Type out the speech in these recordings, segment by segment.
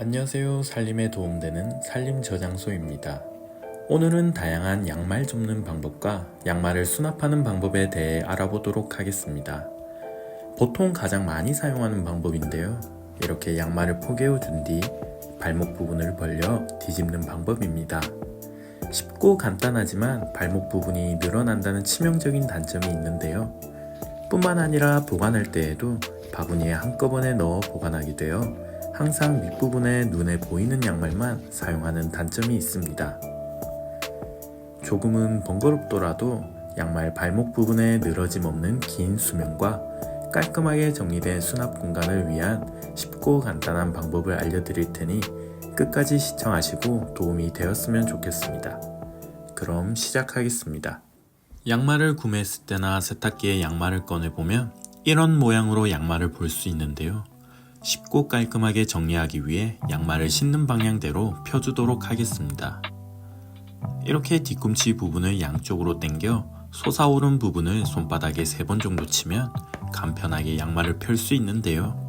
안녕하세요. 살림에 도움되는 살림 저장소입니다. 오늘은 다양한 양말 접는 방법과 양말을 수납하는 방법에 대해 알아보도록 하겠습니다. 보통 가장 많이 사용하는 방법인데요. 이렇게 양말을 포개어 준 뒤 발목 부분을 벌려 뒤집는 방법입니다. 쉽고 간단하지만 발목 부분이 늘어난다는 치명적인 단점이 있는데요. 뿐만 아니라 보관할 때에도 바구니에 한꺼번에 넣어 보관하게 되어 항상 윗부분에 눈에 보이는 양말만 사용하는 단점이 있습니다. 조금은 번거롭더라도 양말 발목 부분에 늘어짐 없는 긴 수면과 깔끔하게 정리된 수납 공간을 위한 쉽고 간단한 방법을 알려드릴 테니 끝까지 시청하시고 도움이 되었으면 좋겠습니다. 그럼 시작하겠습니다. 양말을 구매했을 때나 세탁기에 양말을 꺼내보면 이런 모양으로 양말을 볼 수 있는데요. 쉽고 깔끔하게 정리하기 위해 양말을 신는 방향대로 펴주도록 하겠습니다. 이렇게 뒤꿈치 부분을 양쪽으로 당겨 솟아오른 부분을 손바닥에 3번 정도 치면 간편하게 양말을 펼 수 있는데요.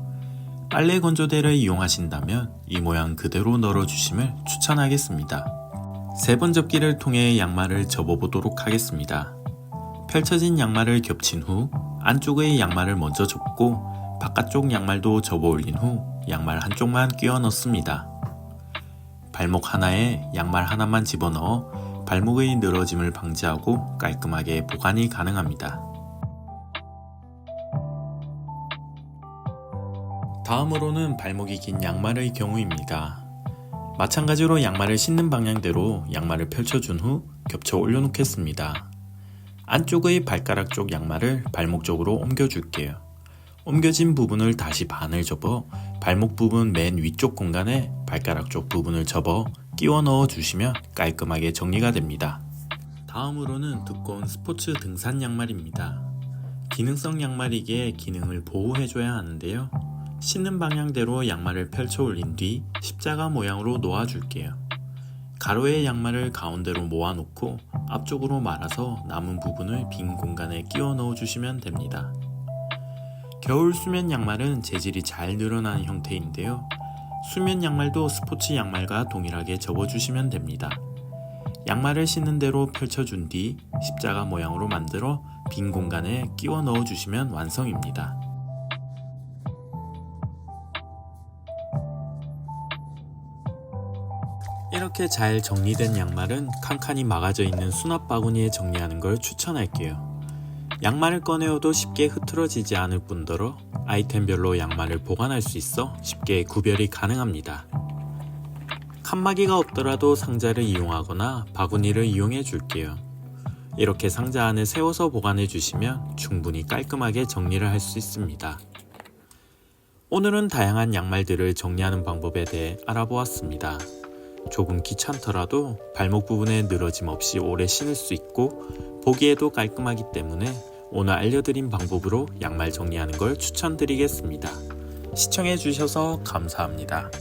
빨래 건조대를 이용하신다면 이 모양 그대로 널어주심을 추천하겠습니다. 세 번 접기를 통해 양말을 접어보도록 하겠습니다. 펼쳐진 양말을 겹친 후 안쪽의 양말을 먼저 접고 바깥쪽 양말도 접어 올린 후 양말 한쪽만 끼워 넣습니다. 발목 하나에 양말 하나만 집어넣어 발목의 늘어짐을 방지하고 깔끔하게 보관이 가능합니다. 다음으로는 발목이 긴 양말의 경우입니다. 마찬가지로 양말을 신는 방향대로 양말을 펼쳐준 후 겹쳐 올려놓겠습니다. 안쪽의 발가락 쪽 양말을 발목 쪽으로 옮겨줄게요. 옮겨진 부분을 다시 반을 접어 발목 부분 맨 위쪽 공간에 발가락 쪽 부분을 접어 끼워 넣어 주시면 깔끔하게 정리가 됩니다. 다음으로는 두꺼운 스포츠 등산 양말입니다. 기능성 양말이기에 기능을 보호해줘야 하는데요. 신는 방향대로 양말을 펼쳐 올린 뒤 십자가 모양으로 놓아줄게요. 가로의 양말을 가운데로 모아놓고 앞쪽으로 말아서 남은 부분을 빈 공간에 끼워 넣어 주시면 됩니다. 겨울 수면 양말은 재질이 잘 늘어나는 형태인데요. 수면 양말도 스포츠 양말과 동일하게 접어주시면 됩니다. 양말을 신는 대로 펼쳐준 뒤 십자가 모양으로 만들어 빈 공간에 끼워 넣어 주시면 완성입니다. 이렇게 잘 정리된 양말은 칸칸이 막아져 있는 수납 바구니에 정리하는 걸 추천할게요. 양말을 꺼내어도 쉽게 흐트러지지 않을 뿐더러 아이템별로 양말을 보관할 수 있어 쉽게 구별이 가능합니다. 칸막이가 없더라도 상자를 이용하거나 바구니를 이용해 줄게요. 이렇게 상자 안에 세워서 보관해 주시면 충분히 깔끔하게 정리를 할 수 있습니다. 오늘은 다양한 양말들을 정리하는 방법에 대해 알아보았습니다. 조금 귀찮더라도 발목 부분에 늘어짐 없이 오래 신을 수 있고 보기에도 깔끔하기 때문에 오늘 알려드린 방법으로 양말 정리하는 걸 추천드리겠습니다. 시청해주셔서 감사합니다.